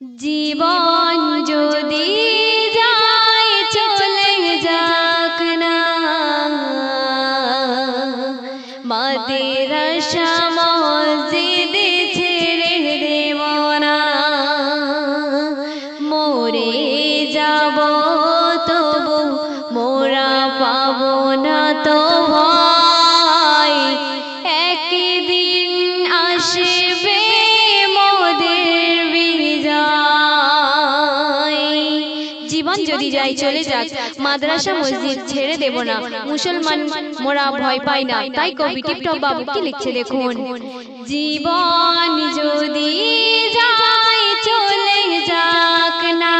জীবন চলে যাক মাদ্রাসা মসজিদ ছেড়ে দেব না। মুসলমান মোরা ভয় পাই না। তাই কবি টিপটপ বাবু কি লিখছে দেখুন। জীবন যদি যাই চলে যাক না।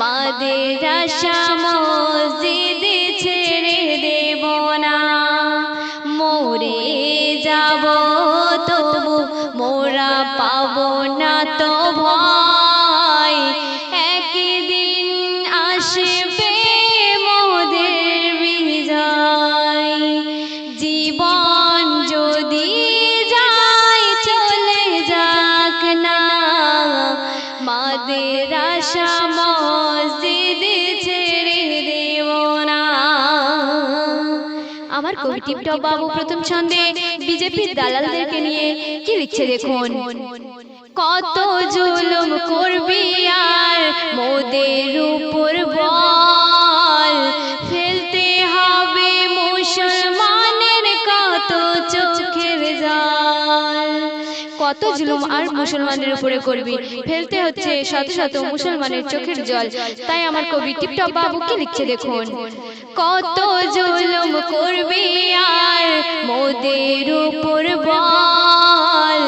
মাদ্রাসা মসজিদ ছেড়ে দেব না। মোরে যাব তবু মোরা পাবো না তো ভয় আমার কবি টিপটপ বাবু প্রথম ছন্দে বিজেপির দালালদেরকে নিয়ে কি লিখছে দেখুন? কত জুলুম করবি আর মোদের উপর বল। ফেলতে হবে মুসলমানের কত চোখের জল। কত জুলুম আর মুসলমানের উপরে করবি? ফেলতে হচ্ছে শত শত মুসলমানের চোখের জল। তাই আমার কবি টিপটপ বাবু কি লিখছে দেখুন? কত জুলুম করবি আর মোদের উপর বল।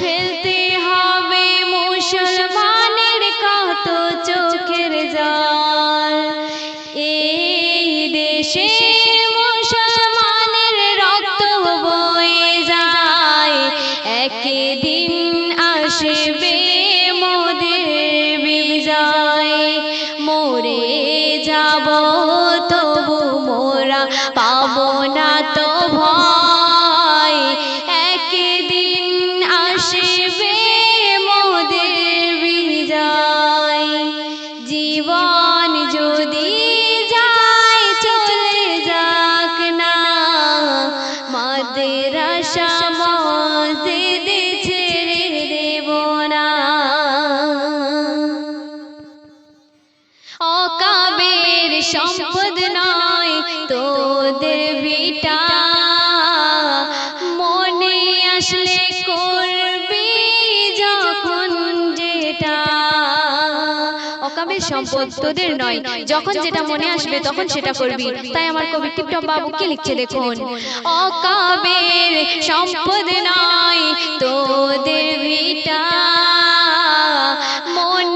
ফেলতে হবে মুসলমানের কত চোখের জল। এই দেশে মুসলমানের রক্ত বয়ে যায়। একদিন আসবে মোদের বিজয়। মোরে যাব পাবো না তো ভয়। তোদের বিটা মনে আসলে করবি যখন যেটা। অকাবের সম্পদ তোদের নয় যখন যেটা মনে আসবে তখন সেটা করবি। তাই আমার কবি টিপটপ বাবু কি লিখছে দেখুন অকাবের সম্পদ নয় তোদের ভিটা। মনে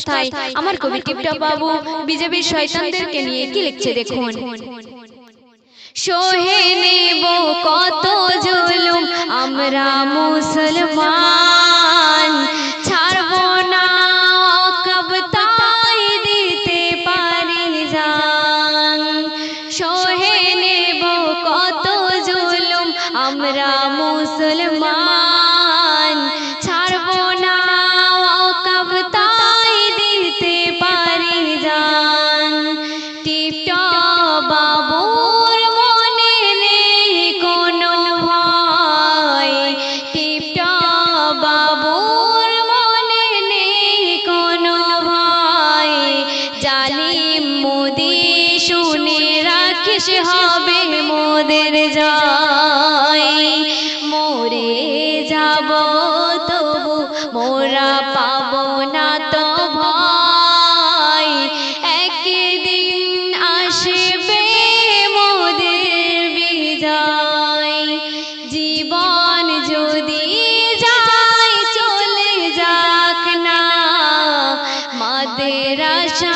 কথায়, আমার কবি টিপটপ বাবু বিজেপির শয়তানদেরকে নিয়ে কি লিখছে দেখুন? সহে নেব কত জুলুম, আমরা মুসলমান। ছাড়ব না, কব তাই দিতে পারি জান। সহে নেব কত জুলুম, আমরা মুসলমান। শেষ হবে মোদের জয়। মোরে যাব তবু, মোরা পাবো না তো ভয়। একদিন আসবে মোদের বিজয়। জীবন যদি যায়, চলে যাক না। মাদের আশা